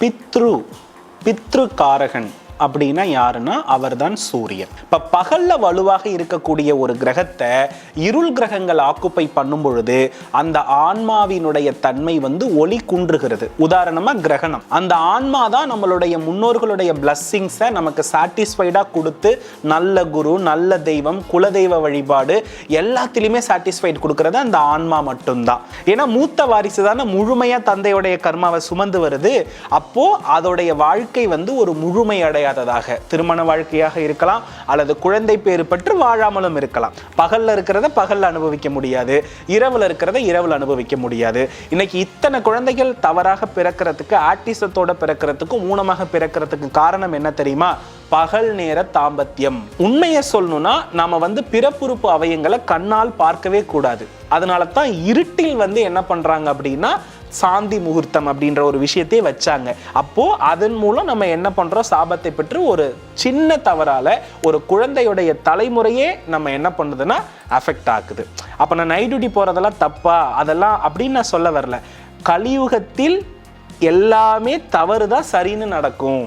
பித்ரு பித்ரு காரகன் அப்படின்னா யாருன்னா அவர்தான் சூரியன். இப்போ பகல்ல வலுவாக இருக்கக்கூடிய ஒரு கிரகத்தை இருள் கிரகங்கள் ஆக்குப்பை பண்ணும் பொழுது அந்த ஆன்மாவினுடைய தன்மை வந்து ஒளி குன்றுகிறது. உதாரணமா கிரகணம். அந்த ஆன்மா தான் நம்மளுடைய முன்னோர்களுடைய பிளஸ்ஸிங்ஸை நமக்கு சாட்டிஸ்ஃபைடா கொடுத்து நல்ல குரு நல்ல தெய்வம் குலதெய்வ வழிபாடு எல்லாத்திலுமே சாட்டிஸ்ஃபைட் கொடுக்கறது அந்த ஆன்மா மட்டும்தான். ஏன்னா மூத்த வாரிசு தானே முழுமையா தந்தையுடைய கர்மாவை சுமந்து வருது. அப்போ அதோடைய வாழ்க்கை வந்து ஒரு முழுமை முடியாததாக திருமண வாழ்க்கையாக இருக்கலாம் அல்லது குழந்தை பேறு பெற்று வாழாமலும் இருக்கலாம். பகல்ல இருக்கிறத பகல்ல அனுபவிக்க முடியாது. இரவுல இருக்கிறத இரவுல அனுபவிக்க முடியாது. இன்னைக்கு இத்தனை குழந்தைகள் தவறாக பிறக்கிறதுக்கு ஆட்டிசத்தோட பிறக்கிறதுக்கும் ஊனமாக பிறக்கிறதுக்கு காரணம் என்ன தெரியுமா? பகல் நேர தாம்பத்தியம். உண்மையை சொல்லணும்னா நாம வந்து பிறப்புறுப்பு அவயங்களை கண்ணால் பார்க்கவே கூடாது. அதனால தான் இருட்டில் வந்து என்ன பண்றாங்க அப்படின்னா சாந்தி முகூர்த்தம் அப்படின்ற ஒரு விஷயத்தையே வச்சாங்க. அப்போ அதன் மூலம் நம்ம என்ன பண்றோம்? சாபத்தை பெற்று ஒரு சின்ன தவறால ஒரு குழந்தையுடைய தலைமுறையே நம்ம என்ன பண்ணுதுன்னா அஃபெக்ட் ஆகுது அப்ப நான் நைட் டியூட்டி போறதெல்லாம் தப்பா? அதெல்லாம் அப்படின்னு நான் சொல்ல வரல. கலியுகத்தில் எல்லாமே தவறு தான் சரின்னு நடக்கும்.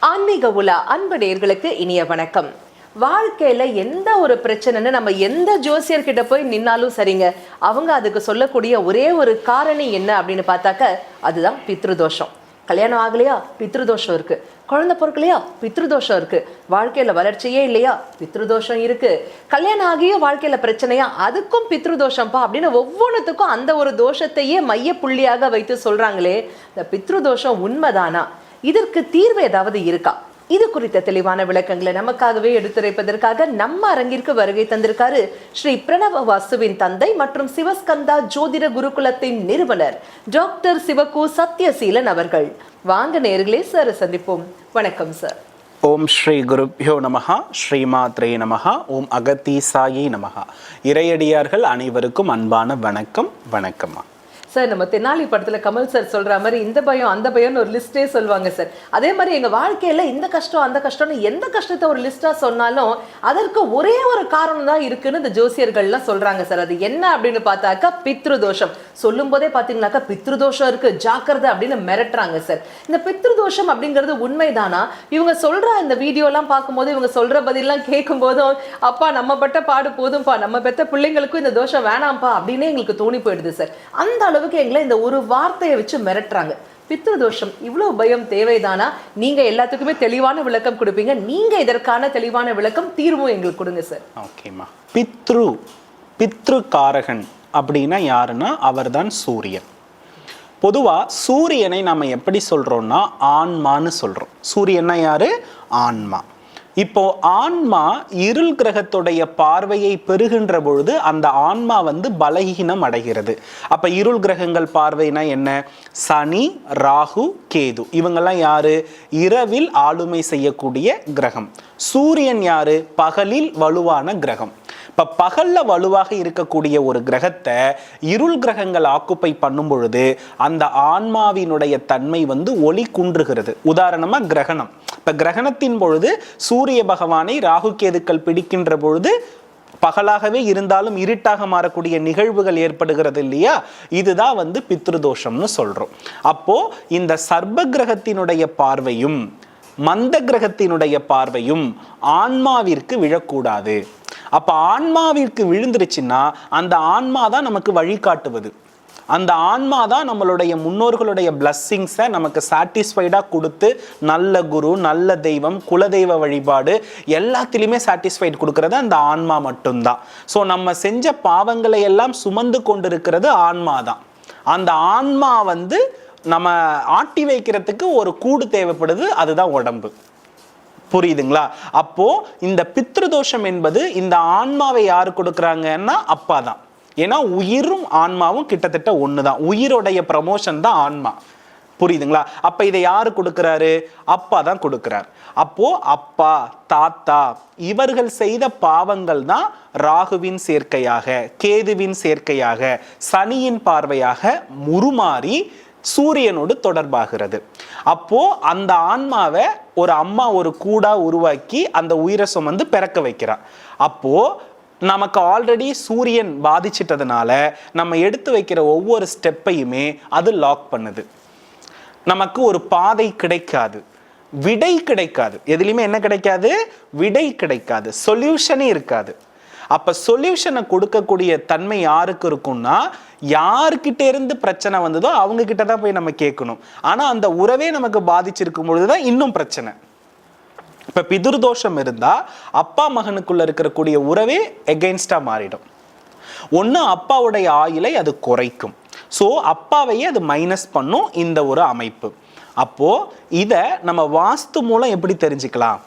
ஆன்மீக உலா அன்பு நேர்களுக்கு இனிய வணக்கம். வாழ்க்கையில் எந்த ஒரு பிரச்சனைன்னு நம்ம எந்த ஜோசியர்கிட்ட போய் நின்னாலும் சரிங்க. அவங்க அதுக்கு சொல்லக்கூடிய ஒரே ஒரு காரணி என்ன அப்படின்னு பார்த்தாக்க அதுதான் பித்ருதோஷம். கல்யாணம் ஆகலையா? பித்ருதோஷம் இருக்கு. குழந்த பொருட்களையா பித்ருதோஷம் இருக்குது வாழ்க்கையில் வளர்ச்சியே இல்லையா? பித்ருதோஷம் இருக்குது கல்யாணம் ஆகிய வாழ்க்கையில் பிரச்சனையா? அதுக்கும் பித்ருதோஷம்ப்பா அப்படின்னு ஒவ்வொன்றுத்துக்கும் அந்த ஒரு தோஷத்தையே மைய புள்ளியாக வைத்து சொல்கிறாங்களே இந்த பித்ருதோஷம் உண்மைதானா? இதற்கு தீர்வு ஏதாவது இருக்கா? இது குறித்த தெளிவான விளக்கங்களை நமக்காகவே எடுத்துரைப்பதற்காக நம்ம அரங்கிற்கு வருகை தந்திருக்காரு ஸ்ரீ பிரணவ வாசுவின் தந்தை மற்றும் சிவஸ்கந்தா ஜோதிட குருகுலத்தின் நிறுவனர் டாக்டர் சிவகு சத்யசீலன் அவர்கள். வாங்க நேர்களே சார் சந்திப்போம். வணக்கம் சார். ஓம் ஸ்ரீ குருப்யோ நமஹா ஸ்ரீமாத்ரே நமஹா ஓம் அகத்தீசாயி நமஹா. இறையடியார்கள் அனைவருக்கும் அன்பான வணக்கம் வணக்கம்மா. சார் நம்ம தெனாலி படத்துல கமல் சார் சொல்கிற மாதிரி இந்த பயம் அந்த பயம்னு ஒரு லிஸ்ட்டே சொல்லுவாங்க சார். அதே மாதிரி எங்கள் வாழ்க்கையில இந்த கஷ்டம் அந்த கஷ்டம்னு எந்த கஷ்டத்தை ஒரு லிஸ்ட்டாக சொன்னாலும் அதற்கு ஒரே ஒரு காரணம் தான் இருக்குன்னு இந்த ஜோசியர்கள்லாம் சொல்றாங்க சார். அது என்ன அப்படின்னு பார்த்தாக்கா பித்ருதோஷம். சொல்லும் போதே பாத்தீங்கன்னாக்கா பித்ருதோஷம் இருக்கு ஜாக்கிரதை அப்படின்னு மிரட்டுறாங்க சார். இந்த பித்ருதோஷம் அப்படிங்கிறது உண்மைதானா? இவங்க சொல்ற இந்த வீடியோலாம் பார்க்கும்போது இவங்க சொல்ற பதிலாம் கேட்கும் போதும் அப்பா நம்ம பட்ட பாடு போதும்ப்பா. நம்ம பெற்ற பிள்ளைங்களுக்கும் இந்த தோஷம் வேணாம்ப்பா. அப்படின்னு எங்களுக்கு தோணி போயிடுது சார். அந்த அளவுக்கு எங்களை இந்த ஒரு வார்த்தையை வச்சு மிரட்டுறாங்க. பித்ருதோஷம் இவ்வளவு பயம் தேவைதானா? நீங்க எல்லாத்துக்குமே தெளிவான விளக்கம் கொடுப்பீங்க. நீங்க இதற்கான தெளிவான விளக்கம் தீர்வும் எங்களுக்கு கொடுங்க சார் ஓகேம்மா பித்ரு பித்ரு காரகன் அப்படின்னா யாருன்னா அவர்தான் சூரியன். பொதுவா சூரியனை நம்ம எப்படி சொல்றோம்னா ஆன்மான்னு சொல்றோம். சூரியன்னா யாரு? ஆன்மா. இப்போ ஆன்மா இருள் கிரகத்துடைய பார்வையை பெறுகின்ற பொழுது அந்த ஆன்மா வந்து பலகீனம் அடைகிறது. அப்ப இருள் கிரகங்கள் பார்வைனா என்ன? சனி ராகு கேது. இவங்கெல்லாம் யாரு? இரவில் ஆளுமை செய்யக்கூடிய கிரகம். சூரியன் யாரு? பகலில் வலுவான கிரகம். இப்ப பகல்ல வலுவாக இருக்கக்கூடிய ஒரு கிரகத்தை இருள் கிரகங்கள் ஆக்குப்பை பண்ணும் பொழுது அந்த ஆன்மாவினுடைய தன்மை வந்து ஒளி குன்றுகிறது. உதாரணமா கிரகணம். இப்ப கிரகணத்தின் பொழுது சூரிய பகவானை ராகு கேதுக்கள் பிடிக்கின்ற பொழுது பகலாகவே இருந்தாலும் இருட்டாக மாறக்கூடிய நிகழ்வுகள் ஏற்படுகிறது இல்லையா? இதுதான் வந்து பித்ருதோஷம்னு சொல்றோம். அப்போ இந்த சர்ப்ப கிரகத்தினுடைய பார்வையும் மந்த கிரகத்தினுடைய பார்வையும் ஆன்மாவிற்கு விழக்கூடாது. அப்ப ஆன்மாவிற்கு விழுந்துருச்சுன்னா அந்த ஆன்மா தான் நமக்கு வழிகாட்டுவது. அந்த ஆன்மா தான் நம்மளுடைய முன்னோர்களுடைய பிளஸ்ஸிங்ஸை நமக்கு சாட்டிஸ்ஃபைடாக கொடுத்து நல்ல குரு நல்ல தெய்வம் குலதெய்வ வழிபாடு எல்லாத்துலேயுமே சாட்டிஸ்ஃபைட் கொடுக்கறது அந்த ஆன்மா மட்டும்தான். ஸோ நம்ம செஞ்ச பாவங்களை எல்லாம் சுமந்து கொண்டிருக்கிறது ஆன்மா தான். அந்த ஆன்மா வந்து நம்ம ஆட்டி வைக்கிறதுக்கு ஒரு கூடு தேவைப்படுது அதுதான் உடம்பு. புரியுதுங்களா? அப்போ இந்த பித்ருதோஷம் என்பது இந்த ஆன்மாவை யார் கொடுக்குறாங்கன்னா அப்பா தான். ஏன்னா உயிரும் ஆன்மாவும் கிட்டத்தட்ட ஒன்று தான் உயிருடைய ப்ரமோஷன் தான் ஆன்மா. புரியுதுங்களா? அப்ப இதை யாரு கொடுக்கிறாரு? அப்பா தான் கொடுக்கிறார். அப்போ அப்பா தாத்தா இவர்கள் செய்த பாவங்கள் தான் ராகுவின் சேர்க்கையாக கேதுவின் சேர்க்கையாக சனியின் பார்வையாக முறுமாறி சூரியனோடு தொடர்பாகிறது. அப்போ அந்த ஆன்மாவை ஒரு அம்மா ஒரு கூடா உருவாக்கி அந்த உயிரை சுமந்து பிறக்க வைக்கிறார் அப்போ நமக்கு ஆல்ரெடி சூரியன் பாதிச்சிட்டதுனால நம்ம எடுத்து வைக்கிற ஒவ்வொரு ஸ்டெப்பையுமே அது லாக் பண்ணுது. நமக்கு ஒரு பாதை கிடைக்காது. விடை கிடைக்காது. எதுலையுமே என்ன கிடைக்காது? விடை கிடைக்காது. சொல்யூஷனே இருக்காது. அப்போ சொல்யூஷனை கொடுக்கக்கூடிய தன்மை யாருக்கு இருக்கும்னா யார்கிட்ட இருந்து பிரச்சனை வந்ததோ அவங்க கிட்ட தான் போய் நம்ம கேட்கணும். ஆனால் அந்த உறவே நமக்கு பாதிச்சிருக்கும் பொழுது தான் இன்னும் பிரச்சனை. இப்ப பிதுர்தோஷம் இருந்தா அப்பா மகனுக்குள்ள இருக்கக்கூடிய உறவே எகெயின்ஸ்டா மாறிடும். ஒண்ணு அப்பாவுடைய ஆயிலை அது குறைக்கும். ஸோ அப்பாவையே அது மைனஸ் பண்ணும் இந்த ஒரு அமைப்பு. அப்போ இதை நம்ம வாஸ்து மூலம் எப்படி தெரிஞ்சுக்கலாம்?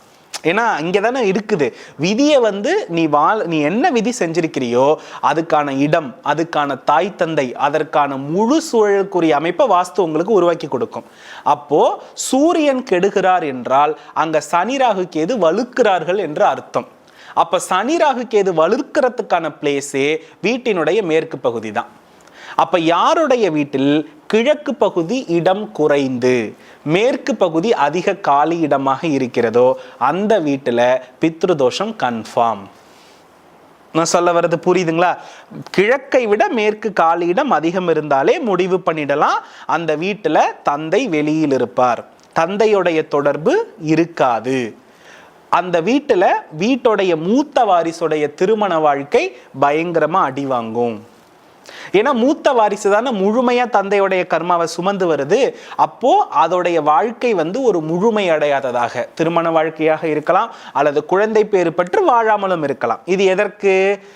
ஏன்னா இங்கே தானே இருக்குது. விதியை வந்து நீ வாழ் நீ என்ன விதி செஞ்சிருக்கிறியோ அதுக்கான இடம் அதுக்கான தாய் தந்தை அதற்கான முழு சூழலுக்குரிய அமைப்பை வாஸ்து உங்களுக்கு உருவாக்கி கொடுக்கும். அப்போ சூரியன் கெடுகிறார் என்றால் அங்க சனி ராகு கேது வலுக்கிறார்கள் என்று அர்த்தம். அப்ப சனி ராகு கேது வலுக்கிறதுக்கான பிளேஸே வீட்டினுடைய மேற்கு பகுதி தான் அப்ப யாருடைய வீட்டில் கிழக்கு பகுதி இடம் குறைந்து மேற்கு பகுதி அதிக காலி இடமாக இருக்கிறதோ அந்த வீட்டில் பித்ருதோஷம் கன்ஃபார்ம் நான் சொல்ல வர்றது புரியுதுங்களா? கிழக்கை விட மேற்கு காலியிடம் அதிகம் இருந்தாலே முடிவு பண்ணிடலாம். அந்த வீட்டில் தந்தை வெளியில் இருப்பார். தந்தையுடைய தொடர்பு இருக்காது. அந்த வீட்டில் வீட்டுடைய மூத்த வாரிசுடைய திருமண வாழ்க்கை பயங்கரமாக அடி வாங்கும். ஏன்னா மூத்த வாரிசு தானே முழுமையா தந்தையுடைய கர்மாவை சுமந்து வருது. அப்போ அதோடைய வாழ்க்கை வந்து ஒரு முழுமை அடையாததாக திருமண வாழ்க்கையாக இருக்கலாம் அல்லது குழந்தை பேறு பெற்று வாழாமலும் இருக்கலாம். இது எதற்கு?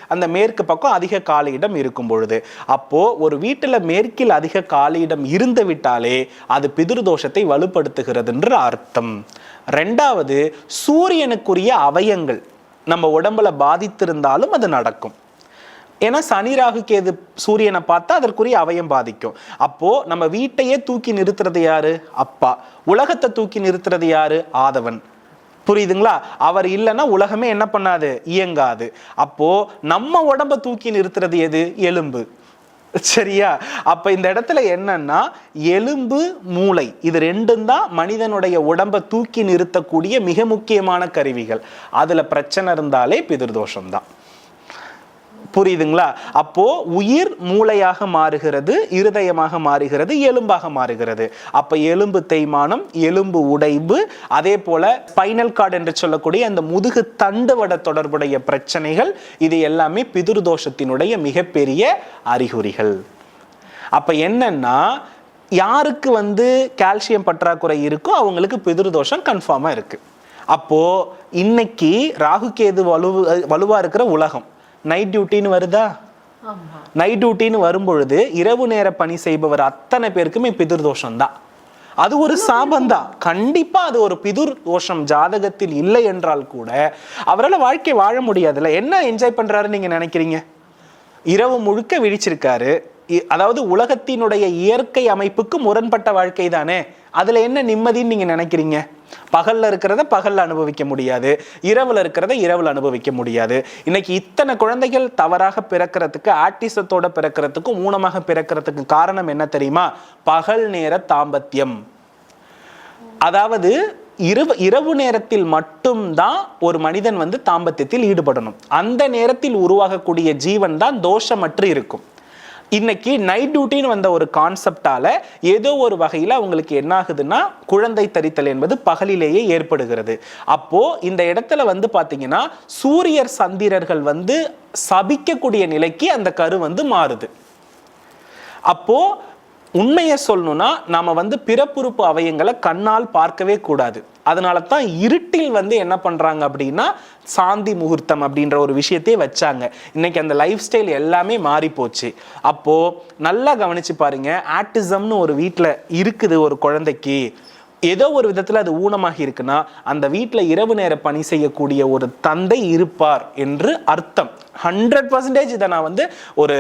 அந்த மேற்கு பக்கம் அதிக காலியிடம் இருக்கும் பொழுது. அப்போ ஒரு வீட்டில் மேற்கில் அதிக காலியிடம் இருந்து விட்டாலே அது பிதிர்தோஷத்தை வலுப்படுத்துகிறது என்று அர்த்தம். ரெண்டாவது சூரியனுக்குரிய அவயங்கள் நம்ம உடம்புல பாதித்திருந்தாலும் அது நடக்கும். ஏன்னா சனி ராகு கேது சூரியனை பார்த்தா அதற்குரிய அவயம் பாதிக்கும். அப்போ நம்ம வீட்டையே தூக்கி நிறுத்துறது யாரு? அப்பா. உலகத்தை தூக்கி நிறுத்துறது யாரு? ஆதவன். புரியுதுங்களா? அவர் இல்லைன்னா உலகமே என்ன பண்ணாது? இயங்காது. அப்போ நம்ம உடம்ப தூக்கி நிறுத்துறது எது? எலும்பு. சரியா? அப்ப இந்த இடத்துல என்னன்னா எலும்பு மூளை. இது ரெண்டும் தான் மனிதனுடைய உடம்ப தூக்கி நிறுத்தக்கூடிய மிக முக்கியமான கருவிகள். அதுல பிரச்சனை இருந்தாலே பிதிர்தோஷம் தான் புரியுதுங்களா? அப்போ உயிர் மூளையாக மாறுகிறது இருதயமாக மாறுகிறது எலும்பாக மாறுகிறது. அப்ப எலும்பு தேய்மானம் எலும்பு உடைவு அதே போல ஸ்பைனல் கார்டு என்று சொல்லக்கூடிய அந்த முதுகு தண்டுவட தொடர்புடைய பிரச்சனைகள் இது எல்லாமே பிதுர்தோஷத்தினுடைய மிகப்பெரிய அறிகுறிகள். அப்ப என்னன்னா யாருக்கு வந்து கால்சியம் பற்றாக்குறை இருக்கோ அவங்களுக்கு பிதுர்தோஷம் கன்ஃபார்மா இருக்கு. அப்போ இன்னைக்கு ராகு கேது வலு வலுவா இருக்கிற உலகம் நைட் டியூட்டின்னு வருதா? நைட் டியூட்டின்னு வரும்பொழுது இரவு நேர பணி செய்பவர் அத்தனை பேருக்குமே பிதுர் தோஷம் தான் அது ஒரு சாபம் தான் கண்டிப்பா அது ஒரு பிதுர் தோஷம் ஜாதகத்தில் இல்லை என்றால் கூட அவரால் வாழ்க்கை வாழ முடியாதுல்ல. என்ன என்ஜாய் பண்றாரு நீங்க நினைக்கிறீங்க? இரவு முழுக்க விழிச்சிருக்காரு. அதாவது உலகத்தினுடைய இயற்கை அமைப்புக்கு முரண்பட்ட வாழ்க்கை தானே? அதுல என்ன நிம்மதின்னு நீங்க நினைக்கிறீங்க? பகல்ல இருக்கிறத பகல்ல அனுபவிக்க முடியாது. இரவுல இருக்கிறத இரவுல அனுபவிக்க முடியாது. இன்னைக்கு இத்தனை குழந்தைகள் தவறாக பிறக்கிறதுக்கு ஆட்டிசத்தோட பிறக்கிறதுக்கும் ஊனமாக பிறக்கிறதுக்கு காரணம் என்ன தெரியுமா? பகல் நேர தாம்பத்தியம். அதாவது இரவு இரவு நேரத்தில் மட்டும்தான் ஒரு மனிதன் வந்து தாம்பத்தியத்தில் ஈடுபடணும். அந்த நேரத்தில் உருவாகக்கூடிய ஜீவன் தான் தோஷமற்று இருக்கும். இன்னைக்கு நைட் டியூட்டின்னு வந்த ஒரு கான்செப்டால ஏதோ ஒரு வகையில் அவங்களுக்கு என்ன ஆகுதுன்னா குழந்தை தரித்தல் என்பது பகலிலேயே ஏற்படுகிறது. அப்போ இந்த இடத்துல வந்து பார்த்தீங்கன்னா சூரியர் சந்திரர்கள் வந்து சபிக்கக்கூடிய நிலைக்கு அந்த கரு வந்து மாறுது. அப்போ உண்மையை சொல்லணும்னா நாம் வந்து பிறப்புறுப்பு அவயங்களை கண்ணால் பார்க்கவே கூடாது. அதனால தான் இருட்டில் வந்து என்ன பண்ணுறாங்க அப்படின்னா சாந்தி முகூர்த்தம் அப்படின்ற ஒரு விஷயத்தையே வச்சாங்க. இன்னைக்கு அந்த லைஃப் ஸ்டைல் எல்லாமே மாறி போச்சு. அப்போது நல்லா கவனிச்சு பாருங்க ஆட்டிசம்னு ஒரு வீட்டில் இருக்குது ஒரு குழந்தைக்கு. ஏதோ ஒரு விதத்தில் அது ஊனமாகி இருக்குன்னா அந்த வீட்டில் இரவு நேர பணி செய்யக்கூடிய ஒரு தந்தை இருப்பார் என்று அர்த்தம். ஹண்ட்ரட் பர்சன்டேஜ் இதை நான் வந்து ஒரு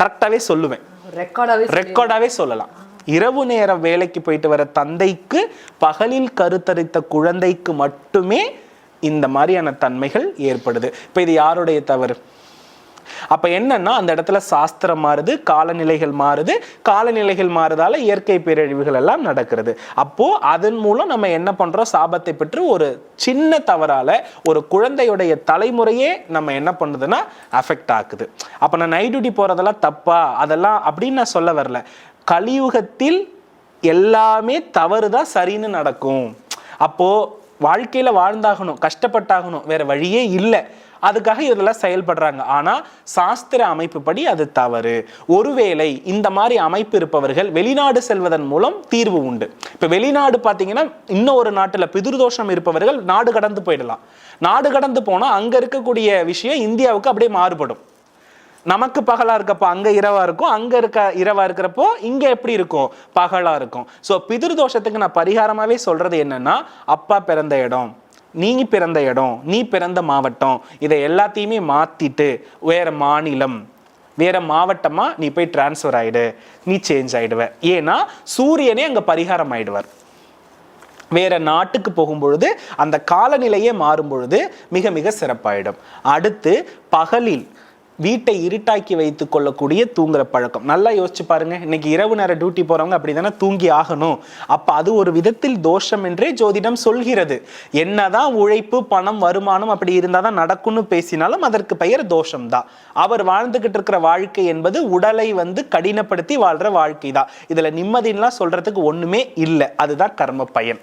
கரெக்டாகவே சொல்லுவேன். ரெக்கார்டாவே ரெக்கார்டாவே சொல்லலாம். இரவு நேர வேலைக்கு போயிட்டு வர தந்தைக்கு பகலில் கருத்தரித்த குழந்தைக்கு மட்டுமே இந்த மாதிரியான தன்மைகள் ஏற்படுது. இப்போ இது யாருடைய தவறு? அப்ப என்னன்னா அந்த இடத்துல சாஸ்திரம் மாறுது காலநிலைகள் மாறுது. காலநிலைகள் மாறுதால இயற்கை பேரழிவுகள் எல்லாம் நடக்கிறது. அப்போ அதன் மூலம் நம்ம என்ன பண்றோம்? சாபத்தை பெற்று ஒரு சின்ன தவறால ஒரு குழந்தையுடைய தலைமுறையே நம்ம என்ன பண்ணுதுன்னா அஃபெக்ட் ஆக்குது. அப்ப நான் நைட் டியூட்டி போறதெல்லாம் தப்பா? அதெல்லாம் அப்படின்னு நான் சொல்ல வரல. கலியுகத்தில் எல்லாமே தவறு தான் சரின்னு நடக்கும். அப்போ வாழ்க்கையில வாழ்ந்தாகணும் கஷ்டப்பட்டாகணும் வேற வழியே இல்லை. அதுக்காக இதெல்லாம் செயல்படுறாங்க. ஆனால் சாஸ்திர அமைப்புப்படி அது தவறு. ஒருவேளை இந்த மாதிரி அமைப்பு இருப்பவர்கள் வெளிநாடு செல்வதன் மூலம் தீர்வு உண்டு. இப்போ வெளிநாடு பார்த்தீங்கன்னா இன்னும் ஒரு நாட்டுல பிதிர்தோஷம் இருப்பவர்கள் நாடு கடந்து போயிடலாம். நாடு கடந்து போனால் அங்கே இருக்கக்கூடிய விஷயம் இந்தியாவுக்கு அப்படியே மாறுபடும். நமக்கு பகலா இருக்கப்போ அங்க இரவா இருக்கும் அங்க இருக்க இரவா இருக்கிறப்போ இங்க எப்படி இருக்கும்? பகலா இருக்கும். ஸோ பிதிர் தோஷத்துக்கு நான் பரிகாரமாவே சொல்றது என்னன்னா அப்பா பிறந்த இடம். நீ பிறந்த இடம் நீ பிறந்த மாவட்டம் இதை எல்லாத்தையுமே மாற்றிட்டு வேற மாநிலம் வேற மாவட்டமாக நீ போய் டிரான்ஸ்ஃபர் ஆகிடு நீ சேஞ்ச் ஆகிடுவ ஏன்னா சூரியனே அங்கே பரிகாரம் ஆயிடுவார். வேற நாட்டுக்கு போகும்பொழுது அந்த காலநிலையே மாறும் பொழுது மிக மிக சிறப்பாயிடும். அடுத்து பகலில் வீட்டை இருட்டாக்கி வைத்து கொள்ளக்கூடிய தூங்குற பழக்கம். நல்லா யோசிச்சு பாருங்க. இன்னைக்கு இரவு நேர டியூட்டி போறவங்க அப்படிதானே தூங்கி ஆகணும். அப்ப அது ஒரு விதத்தில் தோஷம் என்றே ஜோதிடம் சொல்கிறது. என்னதான் உழைப்பு பணம் வருமானம் அப்படி இருந்தாதான் நடக்கும்னு பேசினாலும் அதற்கு பெயர் தோஷம் தான் அவர் வாழ்ந்துகிட்டு இருக்கிற வாழ்க்கை என்பது உடலை வந்து கடினப்படுத்தி வாழ்ற வாழ்க்கை தான் இதுல நிம்மதின்லாம் சொல்றதுக்கு ஒண்ணுமே இல்லை. அதுதான் கர்ம பயன்.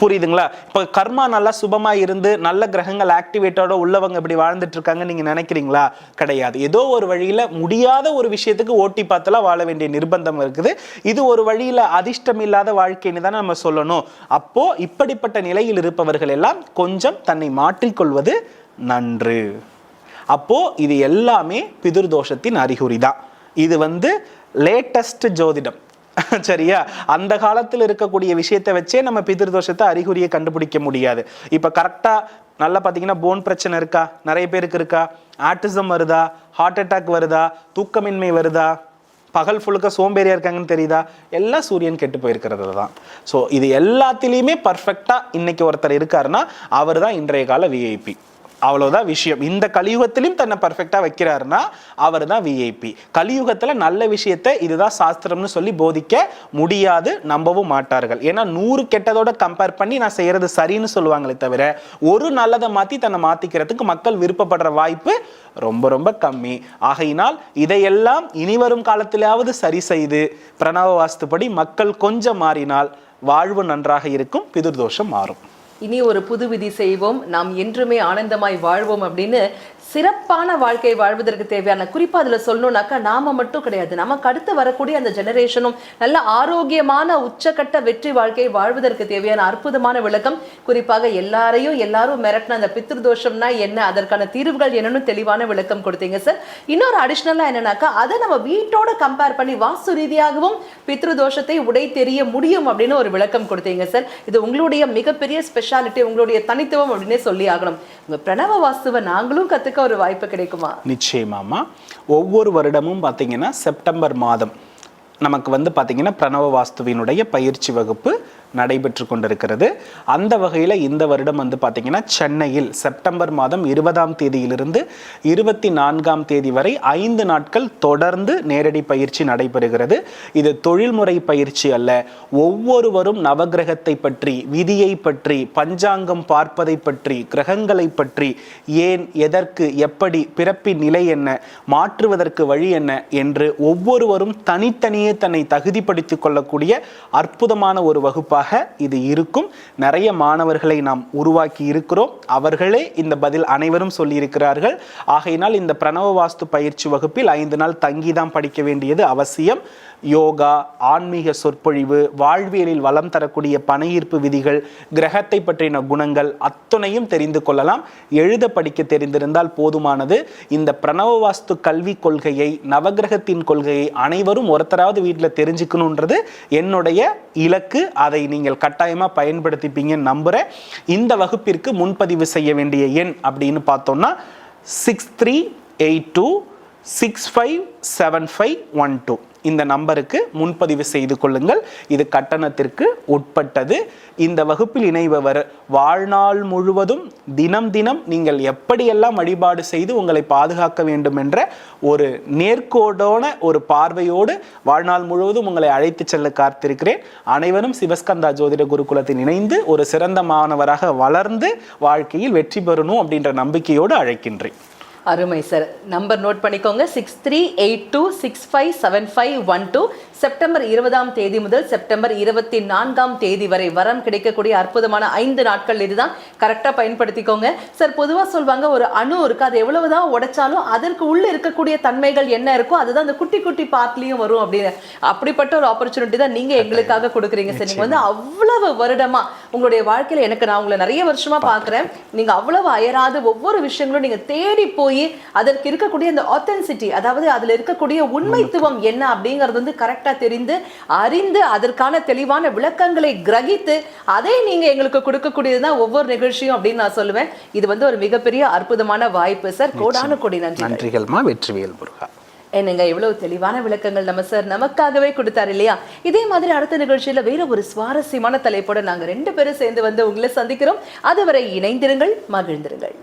புரியுதுங்களா? இப்போ கர்மா நல்லா சுபமா இருந்து நல்ல கிரகங்கள் ஆக்டிவேட்டோட உள்ளவங்க இப்படி வாழ்ந்துட்டு இருக்காங்க நீங்க நினைக்கிறீங்களா? கிடையாது. ஏதோ ஒரு வழியில முடியாத ஒரு விஷயத்துக்கு ஓட்டி பார்த்தலாம் வாழ வேண்டிய நிர்பந்தம் இருக்குது. இது ஒரு வழியில அதிர்ஷ்டம் இல்லாத வாழ்க்கைன்னு தானே நம்ம சொல்லணும். அப்போ இப்படிப்பட்ட நிலையில் இருப்பவர்கள் எல்லாம் கொஞ்சம் தன்னை மாற்றிக்கொள்வது நன்று. அப்போ இது எல்லாமே பிதுர்தோஷத்தின் அறிகுறி தான் இது வந்து லேட்டஸ்ட் ஜோதிடம். சரியா? அந்த காலத்தில் இருக்கக்கூடிய விஷயத்தை வச்சே நம்ம பிதிர்தோஷத்தை அறிகுறியை கண்டுபிடிக்க முடியாது. இப்போ கரெக்டாக நல்லா பார்த்தீங்கன்னா போன் பிரச்சனை இருக்கா? நிறைய பேருக்கு இருக்கா? ஆட்டிசம் வருதா? ஹார்ட் அட்டாக் வருதா? தூக்கமின்மை வருதா? பகல் ஃபுல்லுக்க சோம்பேறியா இருக்காங்கன்னு தெரியுதா? எல்லாம் சூரியன் கெட்டு போயிருக்கிறது தான். ஸோ இது எல்லாத்துலேயுமே பர்ஃபெக்டாக இன்னைக்கு ஒருத்தர் இருக்காருன்னா அவர் தான் இன்றைய கால விஐபி அவ்வளவுதான் விஷயம். இந்த கலியுகத்திலும் தன்னை பர்ஃபெக்டா வைக்கிறாருன்னா அவர் தான் விஐபி கலியுகத்துல நல்ல விஷயத்தை இதுதான் சாஸ்திரம்னு சொல்லி போதிக்க முடியாது நம்பவும் மாட்டார்கள். ஏன்னா நூறு கெட்டதோட கம்பேர் பண்ணி நான் செய்யறது சரின்னு சொல்லுவாங்களே தவிர ஒரு நல்லதை மாத்தி தன்னை மாத்திக்கிறதுக்கு மக்கள் விருப்பப்படுற வாய்ப்பு ரொம்ப ரொம்ப கம்மி. ஆகையினால் இதையெல்லாம் இனிவரும் காலத்திலாவது சரி செய்து பிரணவ வாஸ்துப்படி மக்கள் கொஞ்சம் மாறினால் வாழ்வு நன்றாக இருக்கும் பிதுர்தோஷம் மாறும். இனி ஒரு புது விதி செய்வோம். நாம் என்றுமே ஆனந்தமாய் வாழ்வோம் அப்படின்னு சிறப்பான வாழ்க்கை வாழ்வதற்கு தேவையான குறிப்பாக அதில் சொல்லணும்னாக்கா நாம மட்டும் கிடையாது. நமக்கு அடுத்து வரக்கூடிய அந்த ஜெனரேஷனும் நல்ல ஆரோக்கியமான உச்சக்கட்ட வெற்றி வாழ்க்கை வாழ்வதற்கு தேவையான அற்புதமான விளக்கம். குறிப்பாக எல்லாரையும் எல்லாரும் மிரட்டின அந்த பித்ருதோஷம்னா என்ன? அதற்கான தீர்வுகள் என்னன்னு தெளிவான விளக்கம் கொடுத்தீங்க சார் இன்னொரு அடிஷ்னலாக என்னன்னாக்கா அதை நம்ம வீட்டோட கம்பேர் பண்ணி வாஸ்து ரீதியாகவும் பித்ருதோஷத்தை உடை தெரிய முடியும் அப்படின்னு ஒரு விளக்கம் கொடுத்தீங்க சார் இது உங்களுடைய மிகப்பெரிய ஸ்பெஷாலிட்டி உங்களுடைய தனித்துவம் அப்படின்னே சொல்லி ஆகணும். உங்கள் பிரணவ வாஸ்துவை நாங்களும் கத்துக்க ஒரு வாய்ப்பு கிடைக்குமா? நிச்சயமாம்மா. ஒவ்வொரு வருடமும் பார்த்தீங்கன்னா செப்டம்பர் மாதம் நமக்கு வந்து பார்த்தீங்கன்னா பிரணவ வாஸ்துவினுடைய பயிற்சி வகுப்பு நடைபெற்று கொண்டிருக்கிறது. அந்த வகையில் இந்த வருடம் வந்து பார்த்திங்கன்னா சென்னையில் செப்டம்பர் மாதம் இருபதாம் தேதியிலிருந்து இருபத்தி நான்காம் தேதி வரை ஐந்து நாட்கள் தொடர்ந்து நேரடி பயிற்சி நடைபெறுகிறது. இது தொழில்முறை பயிற்சி அல்ல. ஒவ்வொருவரும் நவகிரகத்தை பற்றி விதியை பற்றி பஞ்சாங்கம் பார்ப்பதை பற்றி கிரகங்களை பற்றி ஏன் எதற்கு எப்படி பிறப்பின் நிலை என்ன மாற்றுவதற்கு வழி என்ன என்று ஒவ்வொருவரும் தனித்தனியே தன்னை தகுதிப்படுத்திக் கொள்ளக்கூடிய அற்புதமான ஒரு வகுப்பாக இது இருக்கும். நிறைய மாணவர்களை நாம் உருவாக்கி இருக்கிறோம். அவர்களே இந்த பதில் அனைவரும் சொல்லியிருக்கிறார்கள். ஆகையினால் இந்த பிரணவ வாஸ்து பயிற்சி வகுப்பில் ஐந்து நாள் தங்கி தான் படிக்க வேண்டியது அவசியம். யோகா ஆன்மீக சொற்பொழிவு வாழ்வியலில் வளம் தரக்கூடிய பணையீர்ப்பு விதிகள் கிரகத்தை பற்றின குணங்கள் அத்துணையும் தெரிந்து கொள்ளலாம். எழுத படிக்க தெரிந்திருந்தால் போதுமானது. இந்த பிரணவ வாஸ்து கல்வி கொள்கையை நவகிரகத்தின் கொள்கையை அனைவரும் ஒருத்தராவது வீட்டில் தெரிஞ்சுக்கணுன்றது என்னுடைய இலக்கு. அதை நீங்கள் கட்டாயமாக பயன்படுத்திப்பீங்கன்னு நம்புகிறேன் இந்த வகுப்பிற்கு முன்பதிவு செய்ய வேண்டிய எண் அப்படின்னு பார்த்தோம்னா six three eight two six five seven five one two இந்த நம்பருக்கு முன்பதிவு செய்து கொள்ளுங்கள். இது கட்டணத்திற்கு உட்பட்டது. இந்த வகுப்பில் இணைபவர் வாழ்நாள் முழுவதும் தினம் தினம் நீங்கள் எப்படியெல்லாம் வழிபாடு செய்து உங்களை பாதுகாக்க வேண்டும் என்ற ஒரு நேர்கோடோன ஒரு பார்வையோடு வாழ்நாள் முழுவதும் உங்களை அழைத்து செல்ல காத்திருக்கிறேன். அனைவரும் சிவஸ்கந்தா ஜோதிட குருகுலத்தில் இணைந்து ஒரு சிறந்த மாணவராக வளர்ந்து வாழ்க்கையில் வெற்றி பெறணும் அப்படின்ற நம்பிக்கையோடு அழைக்கின்றேன். அருமை சார் நம்பர் நோட் பண்ணிக்கோங்க. Six three eight two six five seven five one two September இருபதாம் தேதி முதல் செப்டம்பர் இருபத்தி நான்காம் தேதி வரை வரம் கிடைக்கக்கூடிய அற்புதமான ஐந்து நாட்கள் இதுதான். கரெக்டாக பயன்படுத்திக்கோங்க. சார் பொதுவாக சொல்வாங்க ஒரு அணு இருக்கு அது எவ்வளவுதான் உடைச்சாலும் அதற்கு உள்ள இருக்கக்கூடிய தன்மைகள் என்ன இருக்கோ அதுதான் அந்த குட்டி குட்டி பார்ட்லயும் வரும் அப்படின்னு. அப்படிப்பட்ட ஒரு ஆப்பர்ச்சுனிட்டி தான் நீங்க எங்களுக்காக கொடுக்குறீங்க சார் நீங்க வந்து அவ்வளவு வருடமா உங்களுடைய வாழ்க்கையில எனக்கு நான் உங்களை நிறைய வருஷமா பார்க்குறேன். நீங்க அவ்வளவு அயராது ஒவ்வொரு விஷயங்களும் நீங்க தேடி போய் அதற்கு இருக்கக்கூடிய அந்த ஆத்தென்சிட்டி அதாவது அதுல இருக்கக்கூடிய உண்மைத்துவம் என்ன அப்படிங்கிறது வந்து கரெக்டா தெரிந்து அறிந்து அதற்கான தெளிவான விளக்கங்களை கிரகித்து அதை நீங்க எங்களுக்கு கொடுக்கக்கூடியதுதான் ஒவ்வொரு நிகழ்ச்சியும் அப்படின்னு நான் சொல்லுவேன். இது வந்து ஒரு மிகப்பெரிய அற்புதமான வாய்ப்பு சார். கோடான கொடி நன்றி நன்றிகள்மா வெற்றிவேல் முருகா. என்னங்க எவ்வளவு தெளிவான விளக்கங்கள் நம்ம சார் நமக்காகவே கொடுத்தாரு இல்லையா? இதே மாதிரி அடுத்த நிகழ்ச்சியில வேற ஒரு சுவாரஸ்யமான தலைப்போட நாங்க ரெண்டு பேரும் சேர்ந்து வந்து உங்களை சந்திக்கிறோம். அதுவரை இணைந்திருங்கள் மகிழ்ந்திருங்கள்.